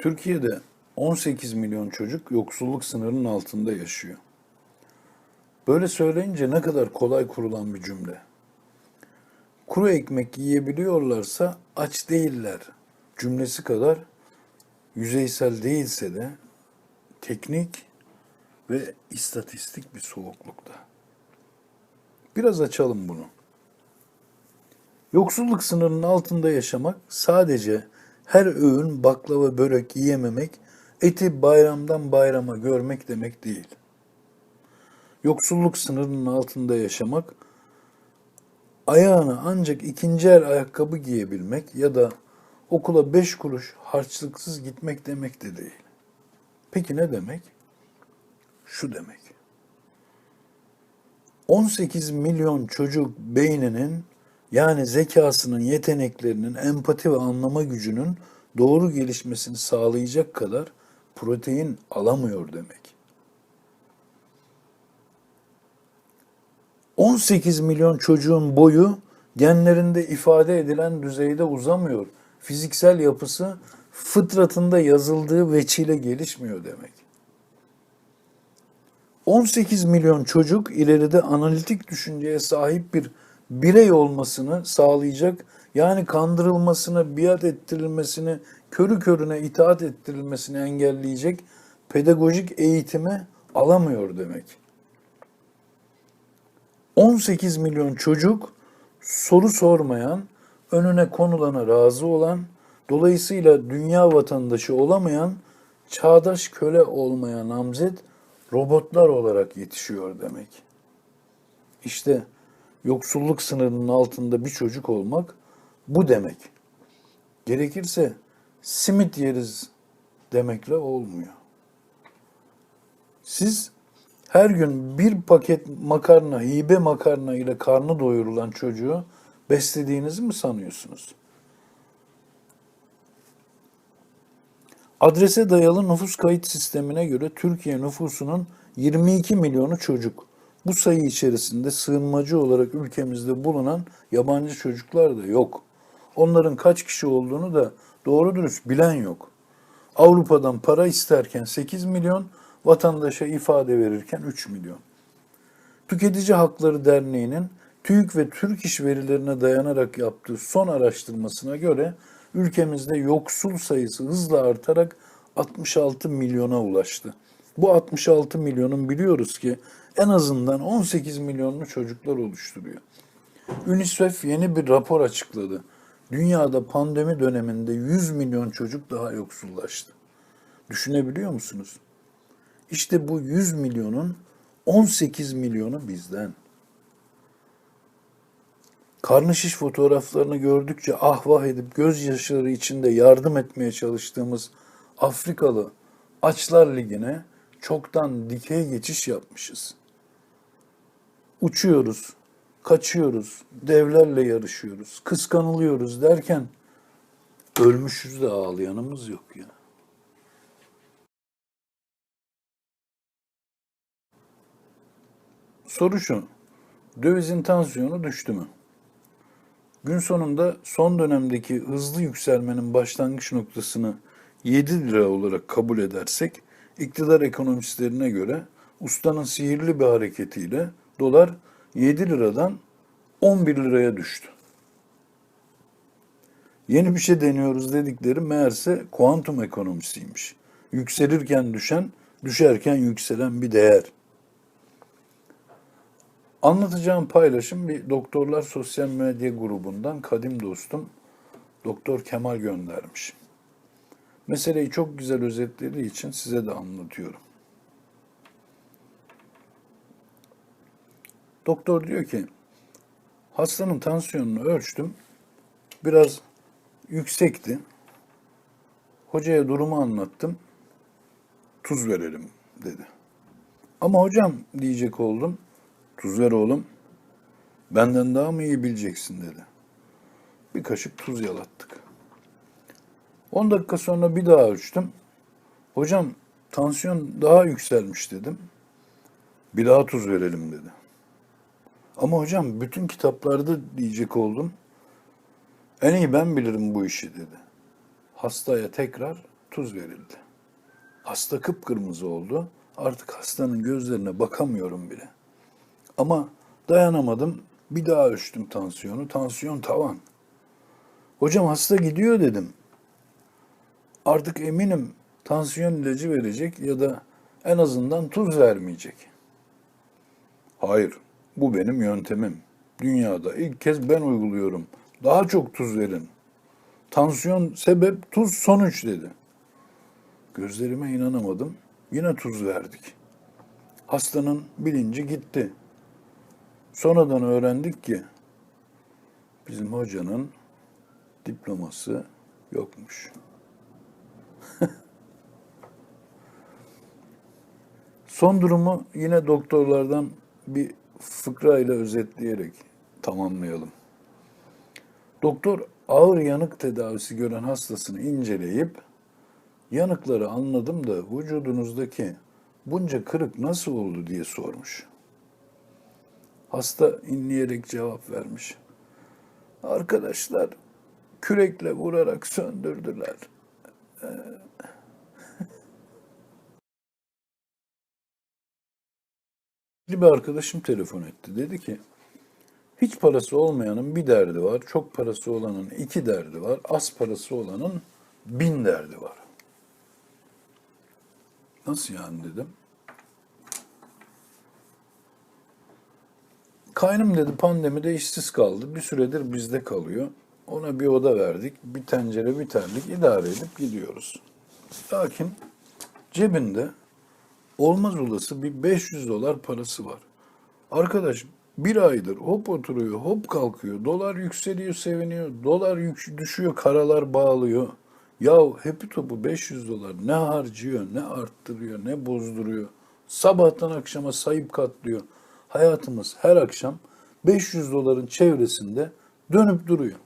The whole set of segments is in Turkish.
Türkiye'de 18 milyon çocuk yoksulluk sınırının altında yaşıyor. Böyle söyleyince ne kadar kolay kurulan bir cümle. Kuru ekmek yiyebiliyorlarsa aç değiller cümlesi kadar yüzeysel değilse de teknik ve istatistik bir soğuklukta. Biraz açalım bunu. Yoksulluk sınırının altında yaşamak sadece her öğün baklava börek yiyememek, eti bayramdan bayrama görmek demek değil. Yoksulluk sınırının altında yaşamak, ayağına ancak ikinci el ayakkabı giyebilmek ya da okula beş kuruş harçlıksız gitmek demek de değil. Peki ne demek? Şu demek. 18 milyon çocuk beyninin yani zekasının, yeteneklerinin, empati ve anlama gücünün doğru gelişmesini sağlayacak kadar protein alamıyor demek. 18 milyon çocuğun boyu genlerinde ifade edilen düzeyde uzamıyor. Fiziksel yapısı fıtratında yazıldığı veçile gelişmiyor demek. 18 milyon çocuk ileride analitik düşünceye sahip bir birey olmasını sağlayacak, yani kandırılmasını, biat ettirilmesini, körü körüne itaat ettirilmesini engelleyecek pedagojik eğitime alamıyor demek. 18 milyon çocuk soru sormayan, önüne konulana razı olan, dolayısıyla dünya vatandaşı olamayan, çağdaş köle olmayan namzet robotlar olarak yetişiyor demek. İşte yoksulluk sınırının altında bir çocuk olmak bu demek. Gerekirse simit yeriz demekle olmuyor. Siz her gün bir paket makarna, hibe makarna ile karnı doyurulan çocuğu beslediğinizi mi sanıyorsunuz? Adrese dayalı nüfus kayıt sistemine göre Türkiye nüfusunun 22 milyonu çocuk. Bu sayı içerisinde sığınmacı olarak ülkemizde bulunan yabancı çocuklar da yok. Onların kaç kişi olduğunu da doğru dürüst bilen yok. Avrupa'dan para isterken 8 milyon, vatandaşa ifade verirken 3 milyon. Tüketici Hakları Derneği'nin TÜİK ve Türk İş verilerine dayanarak yaptığı son araştırmasına göre ülkemizde yoksul sayısı hızla artarak 66 milyona ulaştı. Bu 66 milyonun biliyoruz ki en azından 18 milyonlu çocuklar oluşturuyor. UNICEF yeni bir rapor açıkladı. Dünyada pandemi döneminde 100 milyon çocuk daha yoksullaştı. Düşünebiliyor musunuz? İşte bu 100 milyonun 18 milyonu bizden. Karnı şiş fotoğraflarını gördükçe ah vah edip gözyaşları içinde yardım etmeye çalıştığımız Afrikalı Açlar Ligi'ne çoktan dikey geçiş yapmışız. Uçuyoruz, kaçıyoruz, devlerle yarışıyoruz, kıskanılıyoruz derken ölmüşüz de ağlayanımız yok ya. Soru şu, dövizin tansiyonu düştü mü? Gün sonunda son dönemdeki hızlı yükselmenin başlangıç noktasını 7 lira olarak kabul edersek, iktidar ekonomistlerine göre ustanın sihirli bir hareketiyle dolar 7 liradan 11 liraya düştü. Yeni bir şey deniyoruz dedikleri meğerse kuantum ekonomisiymiş. Yükselirken düşen, düşerken yükselen bir değer. Anlatacağım paylaşım bir Doktorlar Sosyal Medya grubundan kadim dostum Doktor Kemal göndermiş. Meseleyi çok güzel özetlediği için size de anlatıyorum. Doktor diyor ki, hastanın tansiyonunu ölçtüm, biraz yüksekti. Hocaya durumu anlattım, tuz verelim dedi. Ama hocam diyecek oldum, tuz ver oğlum, benden daha mı iyi bileceksin dedi. Bir kaşık tuz yalattık. 10 dakika sonra bir daha ölçtüm. Hocam tansiyon daha yükselmiş dedim. Bir daha tuz verelim dedi. Ama hocam bütün kitaplarda diyecek oldum. En iyi ben bilirim bu işi dedi. Hastaya tekrar tuz verildi. Hasta kıpkırmızı oldu. Artık hastanın gözlerine bakamıyorum bile. Ama dayanamadım. Bir daha ölçtüm tansiyonu. Tansiyon tavan. Hocam hasta gidiyor dedim. Artık eminim tansiyon ilacı verecek ya da en azından tuz vermeyecek. Hayır, bu benim yöntemim. Dünyada ilk kez ben uyguluyorum. Daha çok tuz verin. Tansiyon sebep, tuz sonuç dedi. Gözlerime inanamadım. Yine tuz verdik. Hastanın bilinci gitti. Sonradan öğrendik ki bizim hocanın diploması yokmuş. Son durumu yine doktorlardan bir fıkra ile özetleyerek tamamlayalım. Doktor ağır yanık tedavisi gören hastasını inceleyip yanıkları anladım da vücudunuzdaki bunca kırık nasıl oldu diye sormuş. Hasta inleyerek cevap vermiş. Arkadaşlar kürekle vurarak söndürdüler. Bir arkadaşım telefon etti. Dedi ki hiç parası olmayanın bir derdi var, çok parası olanın iki derdi var, az parası olanın bin derdi var. Nasıl yani dedim. Kaynım dedi pandemide işsiz kaldı. Bir süredir bizde kalıyor. Ona bir oda verdik. Bir tencere bir terlik idare edip gidiyoruz. Lakin cebinde olmaz olası bir 500 dolar parası var. Arkadaş bir aydır hop oturuyor, hop kalkıyor. Dolar yükseliyor, seviniyor. Dolar yük, düşüyor, karalar bağlıyor. Yahu hepi topu 500 dolar ne harcıyor, ne arttırıyor, ne bozduruyor. Sabahtan akşama sayıp katlıyor. Hayatımız her akşam 500 doların çevresinde dönüp duruyor.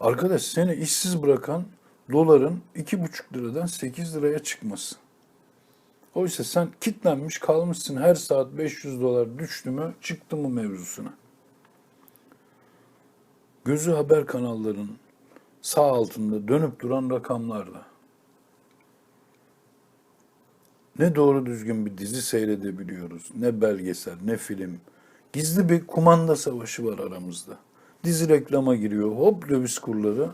Arkadaş seni işsiz bırakan doların 2,5 liradan 8 liraya çıkması. Oysa sen kitlenmiş kalmışsın her saat 500 dolar düştü mü çıktı mı mevzusuna. Gözü haber kanallarının sağ altında dönüp duran rakamlarla. Ne doğru düzgün bir dizi seyredebiliyoruz, ne belgesel, ne film. Gizli bir kumanda savaşı var aramızda. Dizi reklama giriyor, hop döviz kurları.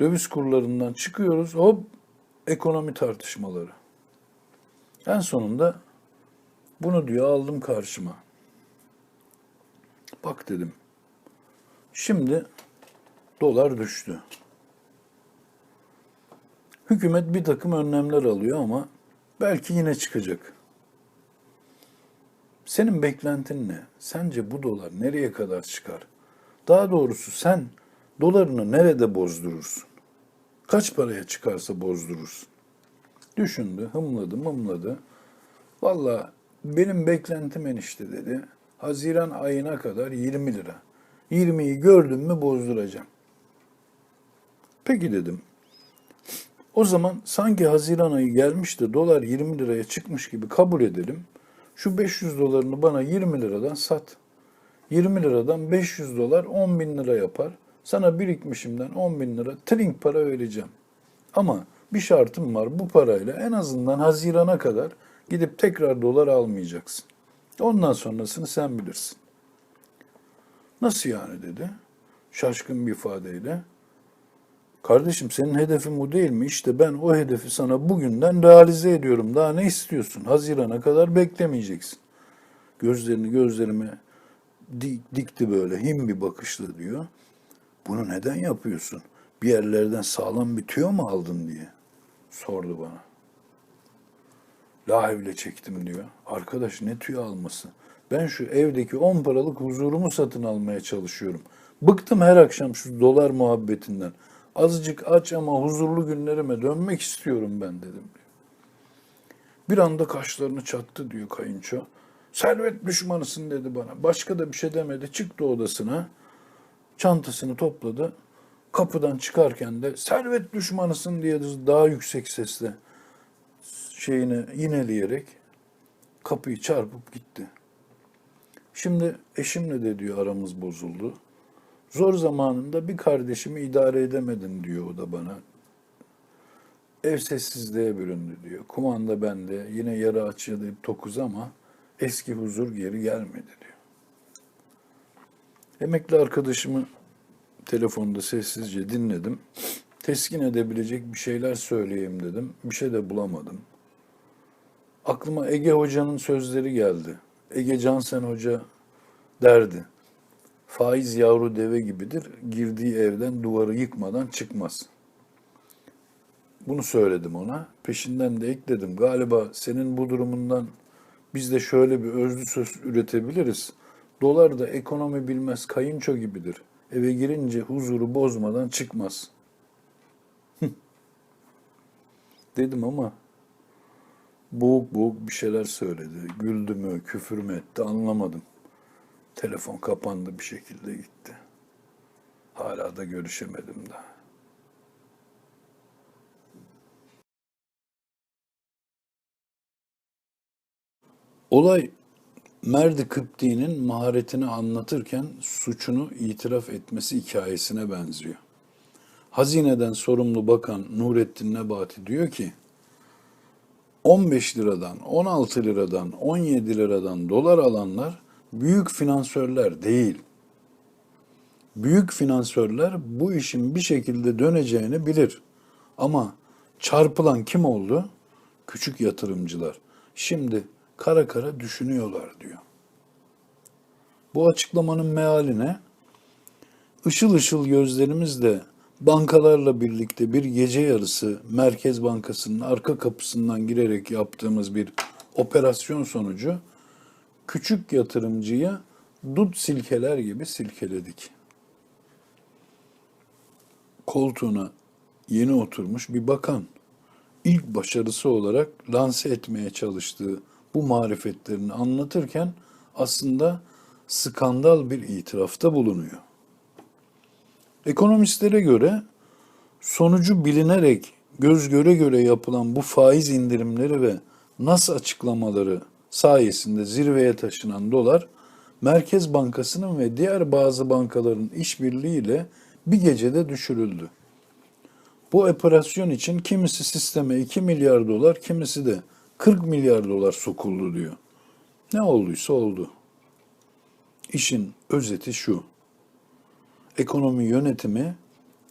Döviz kurlarından çıkıyoruz, hop ekonomi tartışmaları. En sonunda bunu diyor aldım karşıma. Bak dedim. Şimdi dolar düştü. Hükümet bir takım önlemler alıyor ama belki yine çıkacak. Senin beklentin ne? Sence bu dolar nereye kadar çıkar? Daha doğrusu sen dolarını nerede bozdurursun? Kaç paraya çıkarsa bozdurursun? Düşündü, hımladı, mımladı. Valla benim beklentim enişte dedi. Haziran ayına kadar 20 lira. 20'yi gördüm mü bozduracağım. Peki dedim. O zaman sanki Haziran ayı gelmiş de dolar 20 liraya çıkmış gibi kabul edelim. Şu 500 dolarını bana 20 liradan sat. 20 liradan 500 dolar 10 bin lira yapar. Sana birikmişimden 10 bin lira trink para vereceğim. Ama bir şartım var. Bu parayla en azından Haziran'a kadar gidip tekrar dolar almayacaksın. Ondan sonrasını sen bilirsin. Nasıl yani dedi. Şaşkın bir ifadeyle. Kardeşim senin hedefin bu değil mi? İşte ben o hedefi sana bugünden realize ediyorum. Daha ne istiyorsun? Haziran'a kadar beklemeyeceksin. Gözlerini gözlerime dik, dikti böyle him bir bakışla diyor. Bunu neden yapıyorsun? Bir yerlerden sağlam bir tüyo mu aldın diye sordu bana. Lahevle çektim diyor. Arkadaş ne tüyo alması? Ben şu evdeki 10 paralık huzurumu satın almaya çalışıyorum. Bıktım her akşam şu dolar muhabbetinden. Azıcık aç ama huzurlu günlerime dönmek istiyorum ben dedim. Bir anda kaşlarını çattı diyor kayınço. Servet düşmanısın dedi bana. Başka da bir şey demedi. Çıktı odasına. Çantasını topladı. Kapıdan çıkarken de servet düşmanısın diye daha yüksek sesle şeyini yineleyerek kapıyı çarpıp gitti. Şimdi eşimle de diyor aramız bozuldu. Zor zamanında bir kardeşimi idare edemedim diyor o da bana. Ev sessizliğe büründü diyor. Kumanda bende. Yine yarı açıldı tokuz ama eski huzur geri gelmedi diyor. Emekli arkadaşımı telefonda sessizce dinledim. Teskin edebilecek bir şeyler söyleyeyim dedim. Bir şey de bulamadım. Aklıma Ege Hoca'nın sözleri geldi. Ege Cansen Hoca derdi. Faiz yavru deve gibidir. Girdiği evden duvarı yıkmadan çıkmaz. Bunu söyledim ona. Peşinden de ekledim. Galiba senin bu durumundan biz de şöyle bir özlü söz üretebiliriz. Dolar da ekonomi bilmez kayınço gibidir. Eve girince huzuru bozmadan çıkmaz. Dedim ama boğuk boğuk bir şeyler söyledi. Güldü mü, küfür mü etti anlamadım. Telefon kapandı bir şekilde gitti. Hala da görüşemedim daha. Olay Merdi Kıpti'nin maharetini anlatırken suçunu itiraf etmesi hikayesine benziyor. Hazineden sorumlu bakan Nurettin Nebati diyor ki, 15 liradan, 16 liradan, 17 liradan dolar alanlar büyük finansörler değil. Büyük finansörler bu işin bir şekilde döneceğini bilir. Ama çarpılan kim oldu? Küçük yatırımcılar. Şimdi kara kara düşünüyorlar diyor. Bu açıklamanın mealine ışıl ışıl gözlerimizle bankalarla birlikte bir gece yarısı Merkez Bankası'nın arka kapısından girerek yaptığımız bir operasyon sonucu küçük yatırımcıya dut silkeler gibi silkeledik. Koltuğuna yeni oturmuş bir bakan ilk başarısı olarak lanse etmeye çalıştığı bu marifetlerini anlatırken aslında skandal bir itirafta bulunuyor. Ekonomistlere göre sonucu bilinerek göz göre göre yapılan bu faiz indirimleri ve nas açıklamaları sayesinde zirveye taşınan dolar Merkez Bankası'nın ve diğer bazı bankaların işbirliğiyle bir gecede düşürüldü. Bu operasyon için kimisi sisteme 2 milyar dolar, kimisi de 40 milyar dolar sokuldu diyor. Ne olduysa oldu. İşin özeti şu. Ekonomi yönetimi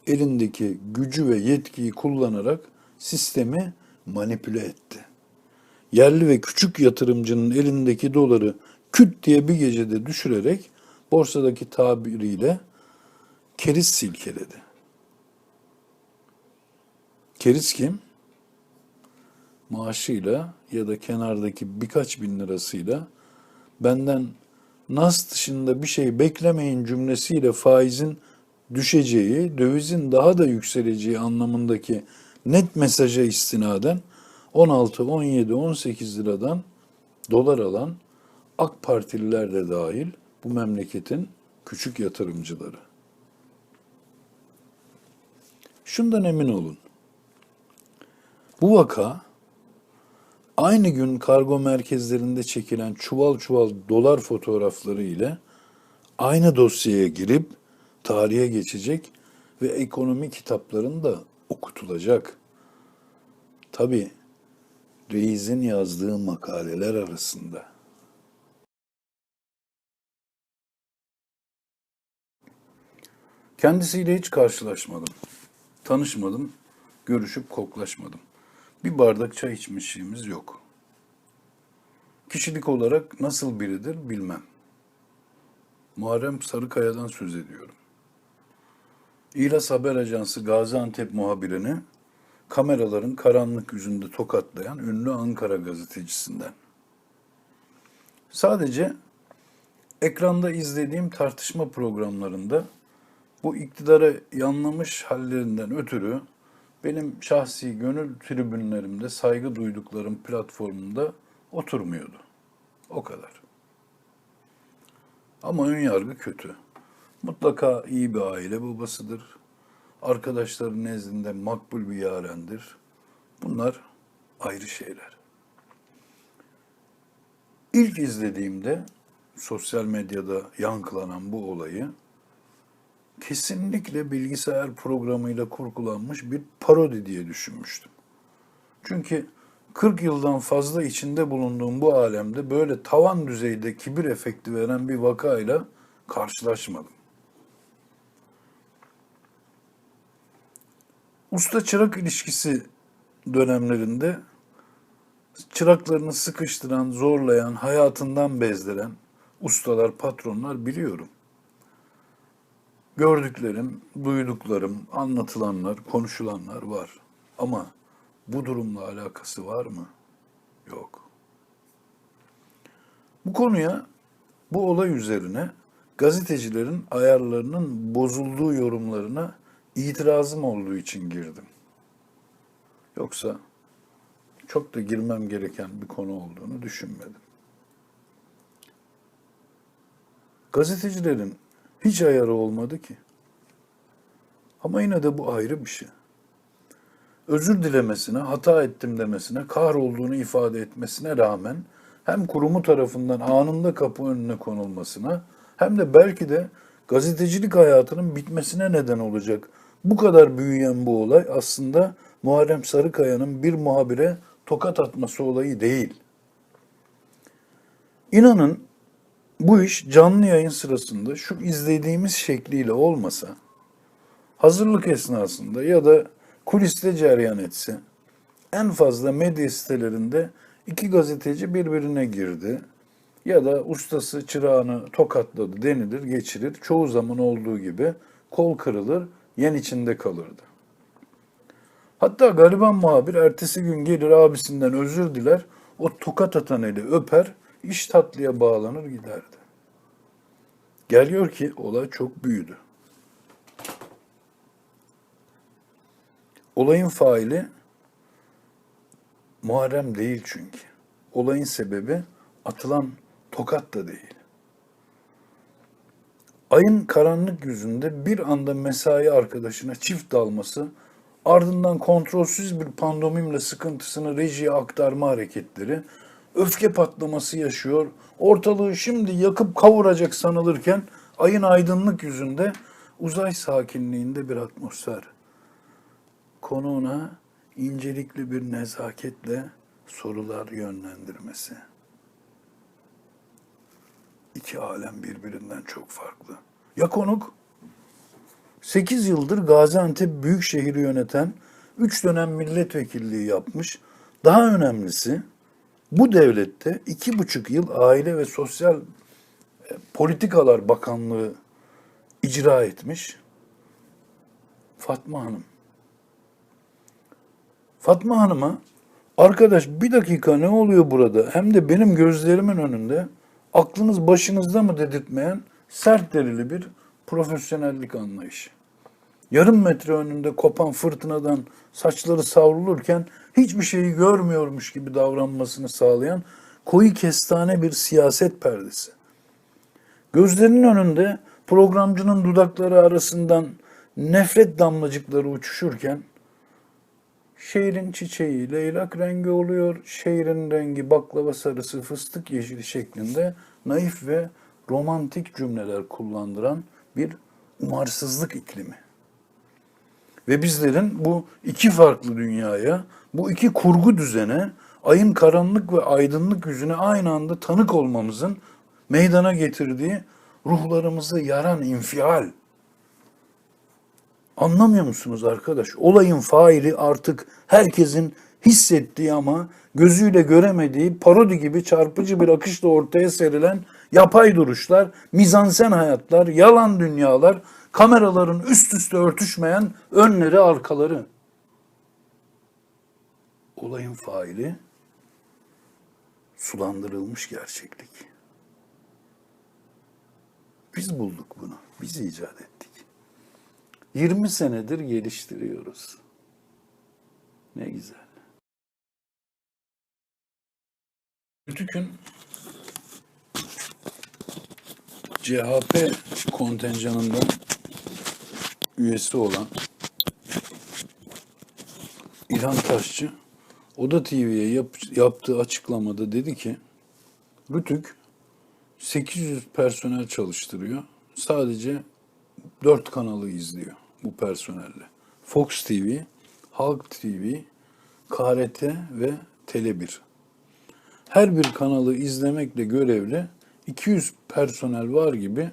elindeki gücü ve yetkiyi kullanarak sistemi manipüle etti. Yerli ve küçük yatırımcının elindeki doları küt diye bir gecede düşürerek borsadaki tabiriyle keriz silkeledi. Keriz kim? Maaşıyla ya da kenardaki birkaç bin lirasıyla benden nas dışında bir şey beklemeyin cümlesiyle faizin düşeceği, dövizin daha da yükseleceği anlamındaki net mesaja istinaden 16, 17, 18 liradan dolar alan AK Partililer de dahil bu memleketin küçük yatırımcıları. Şundan emin olun. Bu vaka aynı gün kargo merkezlerinde çekilen çuval çuval dolar fotoğrafları ile aynı dosyaya girip tarihe geçecek ve ekonomi kitaplarında okutulacak. Tabi Reis'in yazdığı makaleler arasında. Kendisiyle hiç karşılaşmadım. Tanışmadım, görüşüp koklaşmadım. Bir bardak çay içmişliğimiz yok. Kişilik olarak nasıl biridir bilmem. Muharrem Sarıkaya'dan söz ediyorum. İlas Haber Ajansı Gaziantep muhabirini kameraların karanlık yüzünde tokatlayan ünlü Ankara gazetecisinden. Sadece ekranda izlediğim tartışma programlarında bu iktidara yanlamış hallerinden ötürü benim şahsi gönül tribünlerimde saygı duyduklarım platformunda oturmuyordu. O kadar. Ama ön yargı kötü. Mutlaka iyi bir aile babasıdır. Arkadaşları nezdinde makbul bir yarendir. Bunlar ayrı şeyler. İlk izlediğimde sosyal medyada yankılanan bu olayı kesinlikle bilgisayar programıyla kurgulanmış bir parodi diye düşünmüştüm. Çünkü 40 yıldan fazla içinde bulunduğum bu alemde böyle tavan düzeyde kibir efekti veren bir vakayla karşılaşmadım. Usta çırak ilişkisi dönemlerinde çıraklarını sıkıştıran, zorlayan, hayatından bezdiren ustalar, patronlar biliyorum. Gördüklerim, duyduklarım, anlatılanlar, konuşulanlar var. Ama bu durumla alakası var mı? Yok. Bu konuya, bu olay üzerine gazetecilerin ayarlarının bozulduğu yorumlarına itirazım olduğu için girdim. Yoksa çok da girmem gereken bir konu olduğunu düşünmedim. Gazetecilerin hiç ayarı olmadı ki. Ama yine de bu ayrı bir şey. Özür dilemesine, hata ettim demesine, kahrolduğunu ifade etmesine rağmen hem kurumu tarafından anında kapı önüne konulmasına hem de belki de gazetecilik hayatının bitmesine neden olacak bu kadar büyüyen bu olay aslında Muharrem Sarıkaya'nın bir muhabire tokat atması olayı değil. İnanın bu iş canlı yayın sırasında şu izlediğimiz şekliyle olmasa, hazırlık esnasında ya da kuliste cereyan etse, en fazla medya sitelerinde iki gazeteci birbirine girdi ya da ustası çırağını tokatladı denilir, geçirir. Çoğu zaman olduğu gibi kol kırılır, yen içinde kalırdı. Hatta gariban muhabir ertesi gün gelir abisinden özür diler, o tokat atan eli öper, iş tatlıya bağlanır giderdi. Geliyor ki olay çok büyüdü. Olayın faili Muharrem değil çünkü. Olayın sebebi atılan tokat da değil. Ayın karanlık yüzünde bir anda mesai arkadaşına çift dalması, ardından kontrolsüz bir pandomimle sıkıntısını rejiye aktarma hareketleri, öfke patlaması yaşıyor, ortalığı şimdi yakıp kavuracak sanılırken ayın aydınlık yüzünde uzay sakinliğinde bir atmosfer. Konuğuna incelikli bir nezaketle sorular yönlendirmesi. İki alem birbirinden çok farklı. Ya konuk? 8 yıldır Gaziantep Büyükşehir'i yöneten 3 dönem milletvekilliği yapmış. Daha önemlisi bu devlette iki buçuk yıl Aile ve Sosyal e, Politikalar Bakanlığı icra etmiş Fatma Hanım. Fatma Hanım'a arkadaş bir dakika ne oluyor burada hem de benim gözlerimin önünde aklınız başınızda mı dedirtmeyen sert derili bir profesyonellik anlayışı. Yarım metre önünde kopan fırtınadan saçları savrulurken hiçbir şeyi görmüyormuş gibi davranmasını sağlayan koyu kestane bir siyaset perdesi. Gözlerinin önünde programcının dudakları arasından nefret damlacıkları uçuşurken şehrin çiçeği leylak rengi oluyor, şehrin rengi baklava sarısı fıstık yeşili şeklinde naif ve romantik cümleler kullandıran bir umarsızlık iklimi. Ve bizlerin bu iki farklı dünyaya, bu iki kurgu düzene, ayın karanlık ve aydınlık yüzüne aynı anda tanık olmamızın meydana getirdiği ruhlarımızı yaran infial. Anlamıyor musunuz arkadaş? Olayın faili artık herkesin hissettiği ama gözüyle göremediği parodi gibi çarpıcı bir akışla ortaya serilen yapay duruşlar, mizansen hayatlar, yalan dünyalar, kameraların üst üste örtüşmeyen önleri arkaları. Olayın faili sulandırılmış gerçeklik. Biz bulduk bunu. Biz icat ettik. 20 senedir geliştiriyoruz. Ne güzel. Rütük'ün CHP kontenjanından üyesi olan İlhan Taşçı Oda TV'ye yap, yaptığı açıklamada dedi ki Rütük 800 personel çalıştırıyor. Sadece 4 kanalı izliyor bu personelle. Fox TV, Halk TV, KRT ve Tele1. Her bir kanalı izlemekle görevli 200 personel var gibi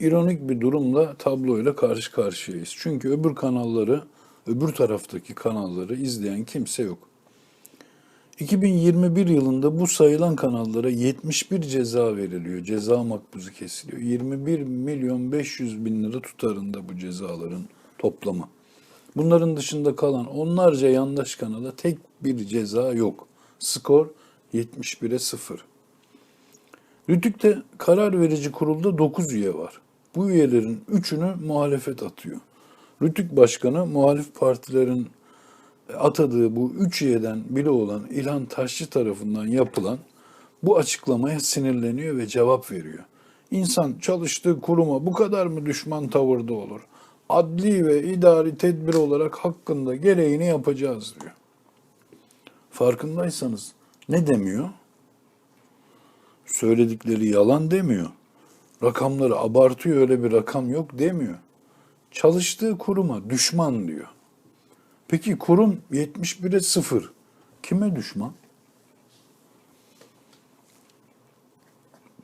ironik bir durumla tabloyla karşı karşıyayız. Çünkü öbür kanalları, öbür taraftaki kanalları izleyen kimse yok. 2021 yılında bu sayılan kanallara 71 ceza veriliyor. Ceza makbuzu kesiliyor. 21 milyon 500 bin lira tutarında bu cezaların toplamı. Bunların dışında kalan onlarca yandaş kanala tek bir ceza yok. Skor 71'e 0. Rütük'te karar verici kurulda 9 üye var. Bu üyelerin 3'ünü muhalefet atıyor. Rütük Başkanı muhalif partilerin atadığı bu üç üyeden biri olan İlhan Taşçı tarafından yapılan bu açıklamaya sinirleniyor ve cevap veriyor. İnsan çalıştığı kuruma bu kadar mı düşman tavırda olur? Adli ve idari tedbir olarak hakkında gereğini yapacağız diyor. Farkındaysanız ne demiyor? Söyledikleri yalan demiyor. Rakamları abartıyor öyle bir rakam yok demiyor. Çalıştığı kuruma düşman diyor. Peki kurum 71'e 0. Kime düşman?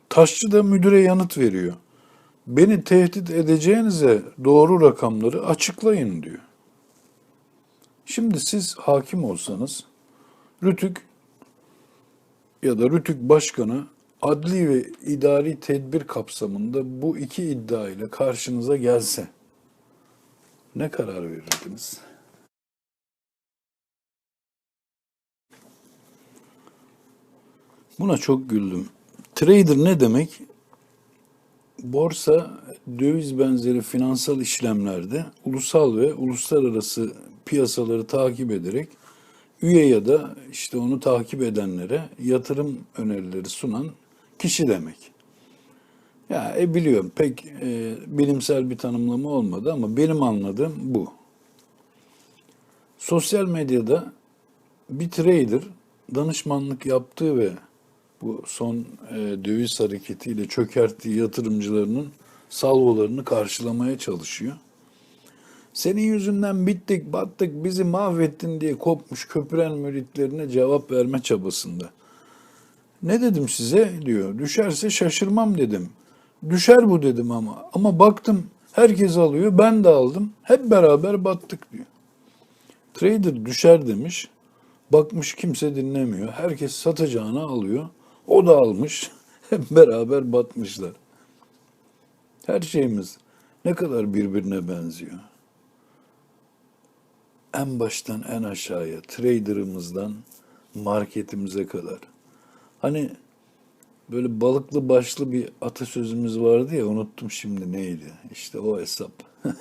Taşçı da müdüre yanıt veriyor. Beni tehdit edeceğinize doğru rakamları açıklayın diyor. Şimdi siz hakim olsanız Rütük ya da Rütük Başkanı adli ve idari tedbir kapsamında bu iki iddia ile karşınıza gelse ne karar verirdiniz? Buna çok güldüm. Trader ne demek? Borsa, döviz benzeri finansal işlemlerde ulusal ve uluslararası piyasaları takip ederek üye ya da işte onu takip edenlere yatırım önerileri sunan kişi demek. Ya e, biliyorum pek e, bilimsel bir tanımlama olmadı ama benim anladığım bu. Sosyal medyada bir trader danışmanlık yaptığı ve bu son e, döviz hareketiyle çökerttiği yatırımcılarının salvolarını karşılamaya çalışıyor. Senin yüzünden bittik, battık, bizi mahvettin diye kopmuş köpüren müritlerine cevap verme çabasında. Ne dedim size diyor. Düşerse şaşırmam dedim. Düşer bu dedim ama. Ama baktım herkes alıyor, ben de aldım. Hep beraber battık diyor. Trader düşer demiş. Bakmış kimse dinlemiyor. Herkes satacağını alıyor. O da almış. Hep beraber batmışlar. Her şeyimiz ne kadar birbirine benziyor. En baştan en aşağıya, trader'ımızdan marketimize kadar. Hani böyle balıklı başlı bir atasözümüz vardı ya unuttum şimdi neydi. İşte o hesap.